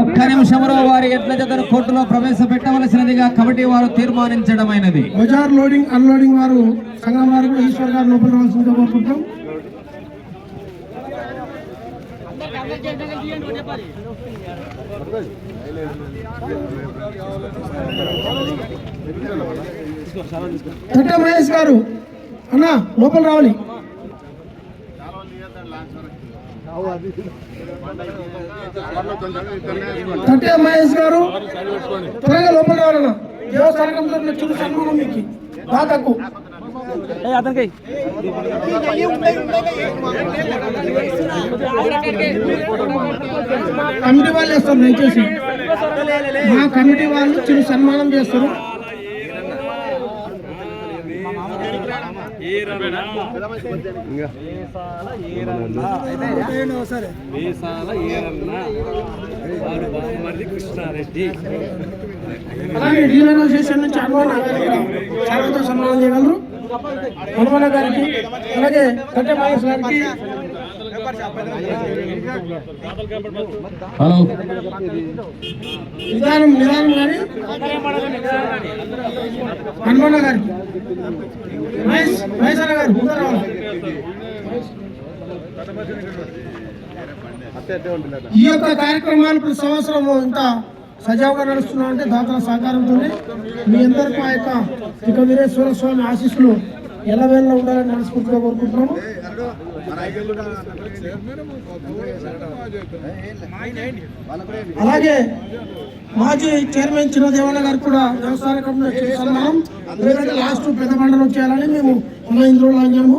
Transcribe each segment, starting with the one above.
ఒక్క నిమిషంలో వారి ఎడ్ల జతను కోర్టులో ప్రవేశపెట్టవలసినదిగా కమిటీ వారు తీర్మానించడమైనది. బజార్ లోడింగ్ అన్లోడింగ్ వారు సంఘం వారు ఈశ్వర్ గారు లోపల రావాల్సిందిగా కోరుకుంటాం తట్ట మహేష్ గారు అన్న లోపల రావాలి. తట్టే మహేష్ గారు త్వరగా లోపల రావాలన్న దేవస్థానం కమిటీ వాళ్ళు చేస్తారు దయచేసి. మా కమిటీ వాళ్ళు చిరు సన్మానం చేస్తారు. వేసాల ఏరన్న వారు బామ్మర్ది కృష్ణారెడ్డి అలాగే డీలర్ అసోసియేషన్ నుంచి సన్మానం చేయగలరు. గారికి అలాగే కట్టె మహేష్ గారికి హలో. నిదానం నిదానం గారి హనుమాన్ గారి మహేష్ మహేష్ అన్న గారు ఈ యొక్క కార్యక్రమాలు ప్రతి సంవత్సరం ఇంత సజావుగా నడుస్తున్నామంటే దాతల సహకారంతో మీ అందరికీ ఆ యొక్క ఇక వీరేశ్వర స్వామి ఆశీస్సులు ఎల్లవేళ ఉండాలని మనస్ఫూర్తిగా కోరుకుంటున్నాము. అలాగే మాజీ చైర్మన్ చిన్న దేవన్న గారు కూడా వ్యవసాయ కమిటీ చేసే సన్మానం ఎందుకంటే లాస్ట్ పెద్ద పండుగ వచ్చేయాలని మేము ఉన్న ఇందులో లాగాము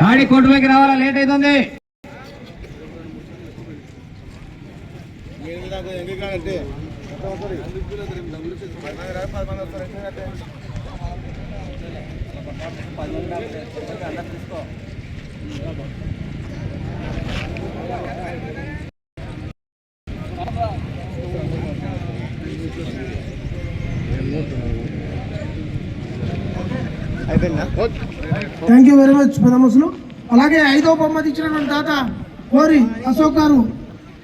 గాడి కోర్టులోకి రావాలా? లేట్ అవుతుంది. థ్యాంక్ యూ వెరీ మచ్ పెదమసులు అలాగే ఐదో బహుమతి ఇచ్చినటువంటి తాత కోరి అశోక్ గారు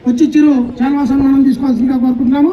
వచ్చి చిరు చాలా సన్మానం తీసుకోవాల్సిందిగా కోరుకుంటున్నాము.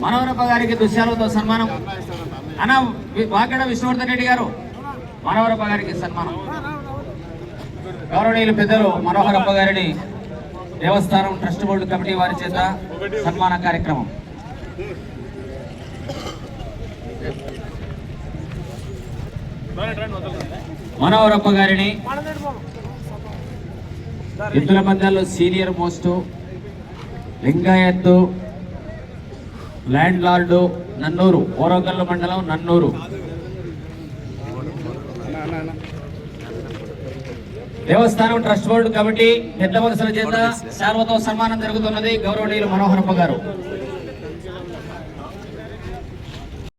మనవరప్ప గారికి దుశ్యాలతో సన్మానం. అన్న వి- వాకడ విష్ణువర్ధన్ రెడ్డి గారు మనవరప్ప గారికి సన్మానం. గౌరవనీయులు పెద్దలు మనోహరప్ప గారిని దేవస్థానం ట్రస్ట్ బోర్డు కమిటీ వారి చేత సన్మాన కార్యక్రమం. మనోహరప్ప గారిని ఎద్దుల పందాల్లో senior most Lingayat landlord Nannur Oragallu మండలం నన్నూరు. దేవస్థానం ట్రస్ట్ బోర్డు కమిటీ పెద్ద వలసల చేత శాల్వతో సన్మానం జరుగుతున్నది గౌరవనీయులు మనోహరప్ప గారు.